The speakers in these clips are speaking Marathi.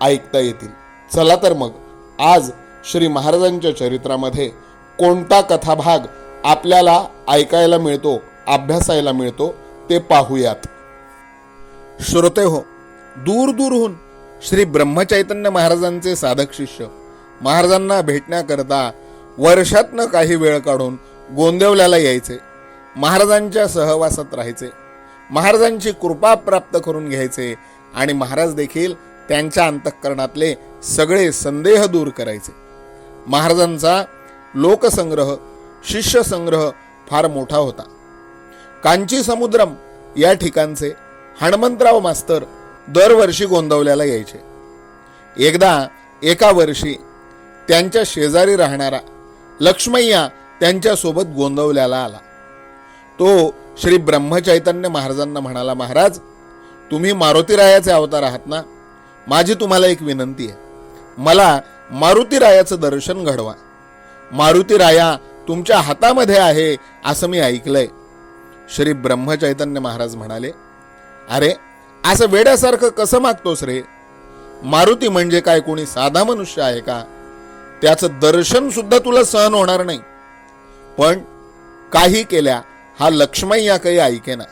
ऐकता येतील. चला तर मग आज श्री महाराजांच्या चरित्रामध्ये कोणता कथाभाग आपल्याला ऐकायला मिळतो अभ्यासायला मिळतो ते पाहूयात. श्रोते हो दूर दूरहून श्री ब्रह्मचैतन्य महाराजांचे साधक शिष्य महाराजांना भेटण्याकरता वर्षातनं काही वेळ काढून गोंदवल्याला यायचे महाराजांच्या सहवासात राहायचे महाराजांची कृपा प्राप्त करून घ्यायचे आणि महाराज देखील त्यांच्या अंतःकरणातले सगळे संदेह दूर करायचे. महाराजांचा लोकसंग्रह शिष्य संग्रह फार मोठा होता. कांची समुद्रम या ठिकाणचे हणमंतराव मास्तर दरवर्षी गोंदवल्याला यायचे. एकदा एका वर्षी त्यांच्या शेजारी राहणारा लक्ष्मय्या त्यांच्यासोबत गोंदवल्याला आला. तो श्री ब्रह्मचैतन्य महाराजांना म्हणाला महाराज तुम्ही मारुतीरायाचे अवतार आहात ना? माझी तुम्हाला एक विनंती आहे. मला मारुतीरायाचं दर्शन घडवा. मारुतीराया तुमच्या हातामध्ये आहे असं मी ऐकलंय. श्री ब्रह्मचैतन्य महाराज म्हणाले अरे असं वेड्यासारखं कसं मागतोस रे? मारुती म्हणजे काय? कोणी साधा मनुष्य आहे का? त्याचं दर्शन सुद्धा तुला सहन होणार नाही. पण काही केल्या हा लक्ष्मय्या काही ऐकेना.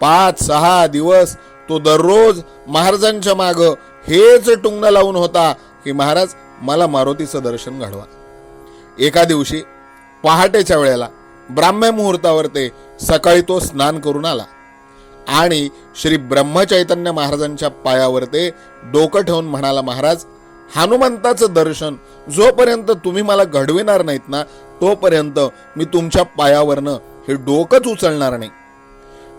पाच सहा दिवस तो दररोज महाराजांच्या माग हेच टुंगणं लावून होता की महाराज मला मारुतीचं दर्शन घडवा. एका दिवशी पहाटेच्या वेळेला ब्राह्म्य मुहूर्तावर ते सकाळी तो स्नान करून आला आणि श्री ब्रह्मचैतन्य महाराजांच्या पायावर ते डोकं ठेवून म्हणाला महाराज हनुमंताचं दर्शन जोपर्यंत तुम्ही मला घडविणार नाहीत ना तोपर्यंत मी तुमच्या पायावरनं हे डोकंच उचलणार नाही.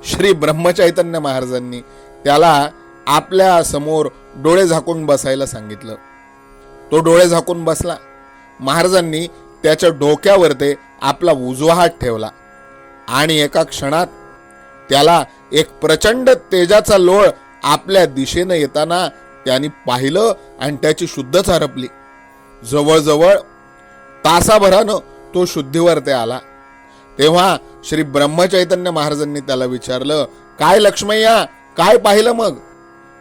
श्री ब्रह्मचैतन्य महाराजांनी त्याला आपल्यासमोर डोळे झाकून बसायला सांगितलं. तो डोळे झाकून बसला. महाराजांनी त्याच्या डोक्यावर ते आपला उजवा हात ठेवला. आणि एका क्षणात त्याला एक प्रचंड तेजाचा लोळ आपल्या दिशेनं येताना त्यांनी पाहिलं आणि त्याची शुद्धच हरपली. जवळजवळ तासाभरानं तो शुद्धीवर ते आला. तेव्हा श्री ब्रह्मचैतन्य महाराजांनी त्याला विचारलं काय लक्ष्मय्या काय पाहिलं मग?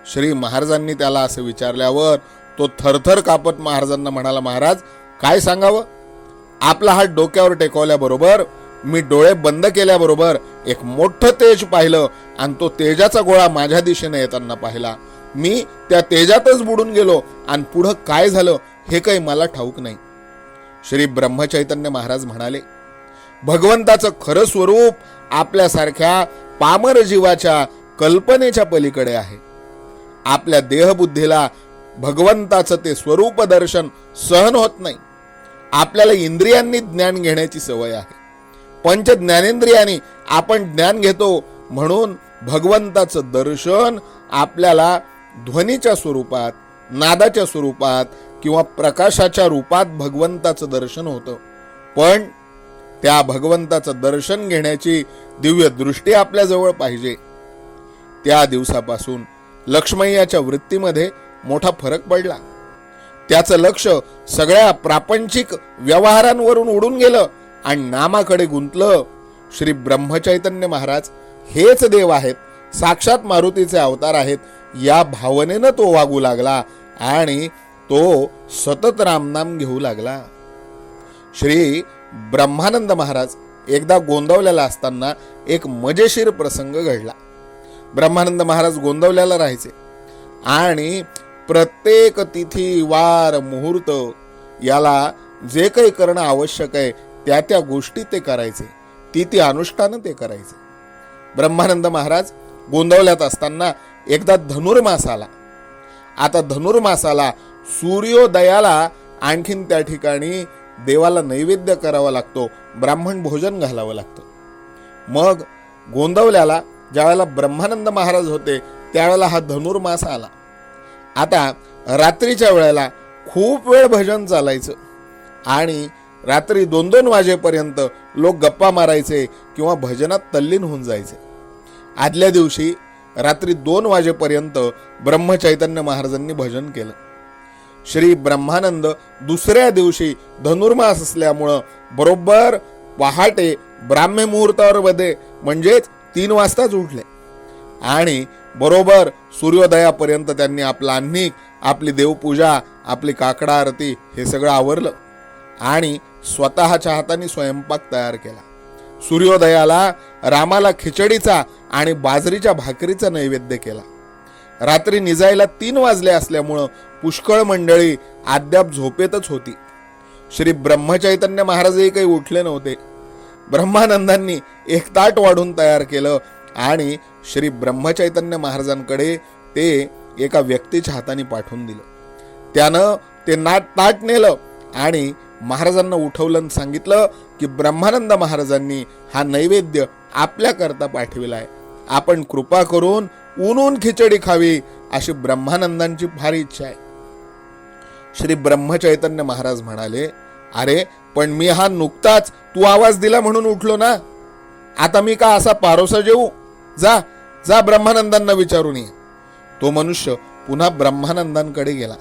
श्री महाराजांनी त्याला असं विचारल्यावर तो थरथर कापत महाराजांना म्हणाला महाराज काय सांगावं? आपला हात डोक्यावर टेकवल्याबरोबर मी डोळे बंद केल्याबरोबर एक मोठं तेज पाहिलं आणि तो तेजाचा गोळा माझ्या दिशेने येताना पाहिला. मी त्या तेजातच बुडून गेलो आणि पुढं काय झालं हे काही मला ठाऊक नाही. श्री ब्रह्मचैतन्य महाराज म्हणाले भगवंताचं खरं स्वरूप आपल्यासारख्या पामर जीवाच्या कल्पनेच्या पलीकडे आहे. आपल्या देहबुद्धीला भगवंताचं ते स्वरूप दर्शन सहन होत नाही. आपल्याला इंद्रियांनी ज्ञान घेण्याची सवय आहे. पंच ज्ञानेंद्रियांनी आपण ज्ञान घेतो म्हणून भगवंताचं दर्शन आपल्याला ध्वनीच्या स्वरूपात नादाच्या स्वरूपात किंवा प्रकाशाच्या रूपात भगवंताचं दर्शन होतं. पण त्या भगवंताचं दर्शन घेण्याची दिव्य दृष्टी आपल्याजवळ पाहिजे. त्या दिवसापासून लक्ष्मय्याच्या वृत्तीमध्ये मोठा फरक पडला. त्याचं लक्ष सगळ्या प्रापंचिक व्यवहारांवरून उडून गेलं आणि नामाकडे गुंतलं. श्री ब्रह्मचैतन्य महाराज हेच देव आहेत साक्षात मारुतीचे अवतार आहेत या भावनेनं तो वागू लागला आणि तो सतत रामनाम घेऊ लागला. श्री ब्रह्मानंद महाराज एकदा गोंदवलेला असताना एक मजेशीर प्रसंग घडला. ब्रह्मानंद महाराज गोंदवल्याला राहायचे. आणि प्रत्येक तिथी वार मुहूर्त याला जे काही करणं आवश्यक आहे त्या त्या गोष्टी ते करायचे. ती ती अनुष्ठानं ते करायचे. ब्रह्मानंद महाराज गोंदवल्यात असताना एकदा धनुर्मास आला. आता धनुर्मासाला सूर्योदयाला आणखीन त्या ठिकाणी देवाला नैवेद्य करावा लागतो ब्राह्मण भोजन घालावं लागतं. मग गोंदवल्याला ज्यावेळेला ब्रह्मानंद महाराज होते त्यावेळेला हा धनुर्मास आला. आता रात्रीच्या वेळेला खूप वेळ भजन चालायचं आणि रात्री दोन दोन वाजेपर्यंत लोक गप्पा मारायचे किंवा भजनात तल्लीन होऊन जायचे. आदल्या दिवशी रात्री दोन वाजेपर्यंत ब्रह्मचैतन्य महाराजांनी भजन केलं. श्री ब्रह्मानंद दुसऱ्या दिवशी धनुर्मास असल्यामुळं बरोबर पहाटे ब्राह्म्य मुहूर्तावर बदे म्हणजेच तीन वाजताच उठले. आणि बरोबर सूर्योदयापर्यंत त्यांनी आपला अन्निक आपली देवपूजा आपली काकडा आरती हे सगळं आवरलं. आणि स्वतःच्या हाताने स्वयंपाक तयार केला. सूर्योदयाला रामाला खिचडीचा आणि बाजरीच्या भाकरीचा नैवेद्य केला. रात्री निजायला तीन वाजले असल्यामुळं पुष्कळ मंडळी अद्याप झोपेतच होती. श्री ब्रह्मचैतन्य महाराजही काही उठले नव्हते. ब्रह्मानंदांनी एक ताट वाढून तयार केलं आणि श्री ब्रह्मचैतन्य महाराजांकडे ते एका व्यक्तीच्या हाताने पाठवून दिलं. त्यानं ते नाट ताट नेलं आणि महाराजांना उठवलं आणि सांगितलं की ब्रह्मानंद महाराजांनी हा नैवेद्य आपल्याकरता पाठविलाय आपण कृपा करून ऊनून खिचडी खावी अशी ब्रह्मानंदांची फार इच्छा आहे. श्री ब्रह्मचैतन्य महाराज म्हणाले अरे पण मी हा नुकताच तू आवाज दिला म्हणून उठलो ना. आता मी का असा पारोसा जेऊ? जा जा ब्रह्मानंदांना विचारून ये. तो मनुष्य पुन्हा ब्रह्मानंदांकडे गेला.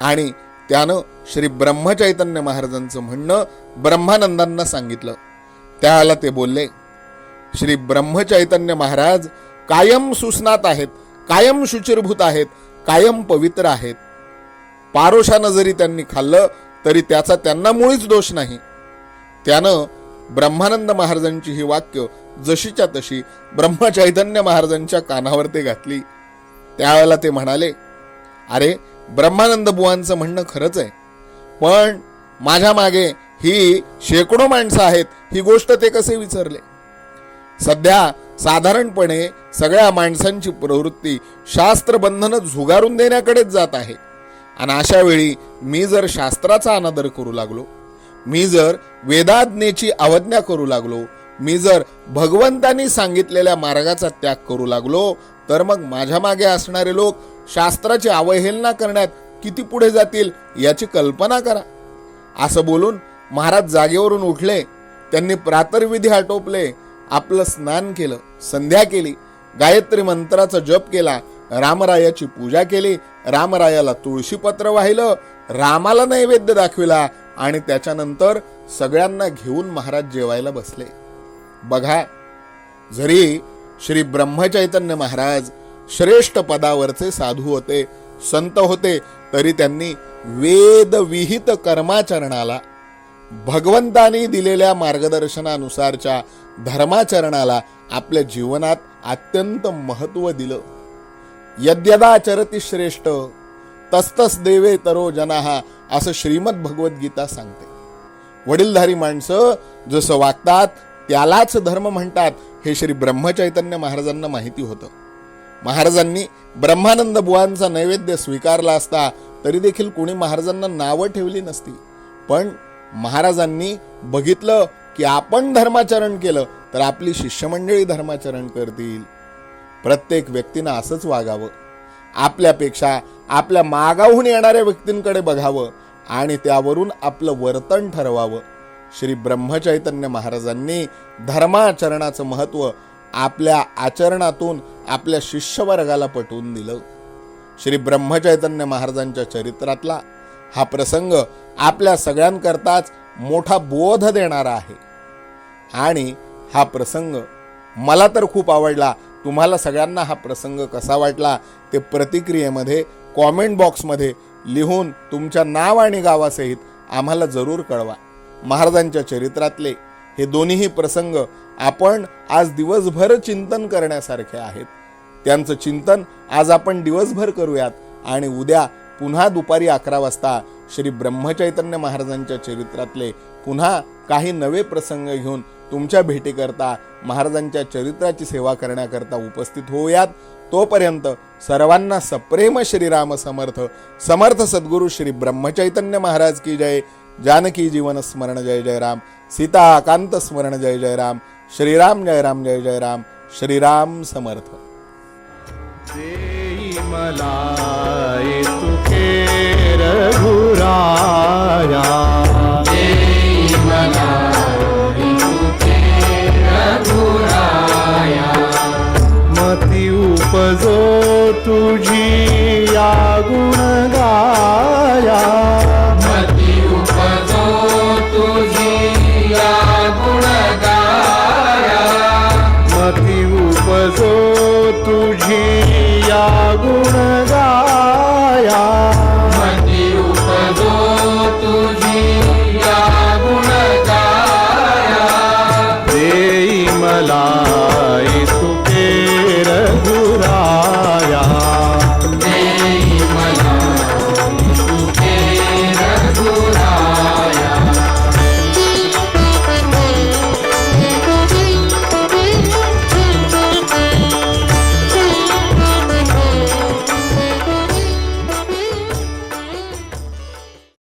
आणि त्यानं श्री ब्रह्मचैतन्य महाराजांचं म्हणणं ब्रह्मानंदांना सांगितलं. त्याला ते बोलले श्री ब्रह्मचैतन्य महाराज कायम सुस्नात आहेत कायम शुचिरभूत आहेत कायम पवित्र आहेत. पारोशानं जरी त्यांनी खाल्लं तरी त्याचा त्यांना मुळीच दोष नाही. त्यानं ब्रह्मानंद महाराजांची ही वाक्य जशीच्या तशी ब्रह्मचैतन्य महाराजांच्या कानावर ते घातली. त्यावेळेला ते म्हणाले अरे ब्रह्मानंद बुवांचं म्हणणं खरंच आहे. पण माझ्या मागे ही शेकडो माणसं आहेत ही गोष्ट ते कसे विसरले? सध्या साधारणपणे सगळ्या माणसांची प्रवृत्ती शास्त्रबंधनं झुगारून देण्याकडेच जात आहे. आणि अशा वेळी मी जर शास्त्राचा अनादर करू लागलो मी जर वेदाज्ञेची अवज्ञा करू लागलो मी जर भगवंतांनी सांगितलेल्या मार्गाचा त्याग करू लागलो तर मग माझ्या मागे असणारे लोक शास्त्राची अवहेलना करण्यात किती पुढे जातील याची कल्पना करा. असं बोलून महाराज जागेवरून उठले त्यांनी प्रातर्विधी आटोपले आपलं स्नान केलं संध्या केली गायत्री मंत्राचा जप केला रामरायाची पूजा केली. रामरायाला तुळशीपत्र वाहिलं. रामाला नैवेद्य दाखविला आणि त्याच्यानंतर सगळ्यांना घेऊन महाराज जेवायला बसले. बघा जरी श्री ब्रह्मचैतन्य महाराज श्रेष्ठ पदावरचे साधू होते संत होते तरी त्यांनी वेदविहित कर्माचरणाला भगवंतानी दिलेल्या मार्गदर्शनानुसारच्या धर्माचरणाला आपल्या जीवनात अत्यंत महत्त्व दिलं. यद्यदाचरती श्रेष्ठ तस्तस देवे तरो जनाहा असं श्रीमद भगवद्गीता सांगते. वडीलधारी माणसं जसं वागतात त्यालाच धर्म म्हणतात हे श्री ब्रह्मचैतन्य महाराजांना माहिती होतं. महाराजांनी ब्रह्मानंद बुवांचा नैवेद्य स्वीकारला असता तरी देखील कोणी महाराजांना नावं ठेवली नसती. पण महाराजांनी बघितलं की आपण धर्माचरण केलं तर आपली शिष्यमंडळी धर्माचरण करतील. प्रत्येक व्यक्तीनं असंच वागावं. आपल्यापेक्षा आपल्या मागाहून येणाऱ्या व्यक्तींकडे बघावं आणि त्यावरून आपलं वर्तन ठरवावं. श्री ब्रह्मचैतन्य महाराजांनी धर्माचरणाचं महत्त्व आपल्या आचरणातून आपल्या शिष्यवर्गाला पटवून दिलं. श्री ब्रह्मचैतन्य महाराजांच्या चरित्रातला हा प्रसंग आपल्या सगळ्यांकरताच मोठा बोध देणारा आहे. आणि हा प्रसंग मला तर खूप आवडला तुम्हाला सगळ्यांना हा प्रसंग कसा वाटला ते प्रतिक्रियेमध्ये कॉमेंट बॉक्समध्ये लिहून तुमच्या नाव आणि गावासहित आम्हाला जरूर कळवा. महाराजांच्या चरित्रातले हे दोन्हीही प्रसंग आपण आज दिवसभर चिंतन करण्यासारखे आहेत. त्यांचं चिंतन आज आपण दिवसभर करूयात आणि उद्या पुन्हा दुपारी अकरा वाजता श्री ब्रह्मचैतन्य महाराजांच्या चरित्रातले पुन्हा काही नवे प्रसंग घेऊन तुमच्या भेटीकरता महाराजांच्या चरित्राची सेवा करण्याकरता उपस्थित होऊयात. तोपर्यंत सर्वांना सप्रेम श्रीराम समर्थ. समर्थ सद्गुरू श्री ब्रह्मचैतन्य महाराज की जय. जानकी जीवन स्मरण जय जय राम. सीता आकांत स्मरण जय जय राम. श्रीराम जय राम जय जय राम. श्रीराम समर्थ. देई मला उपजो तुझी या गुण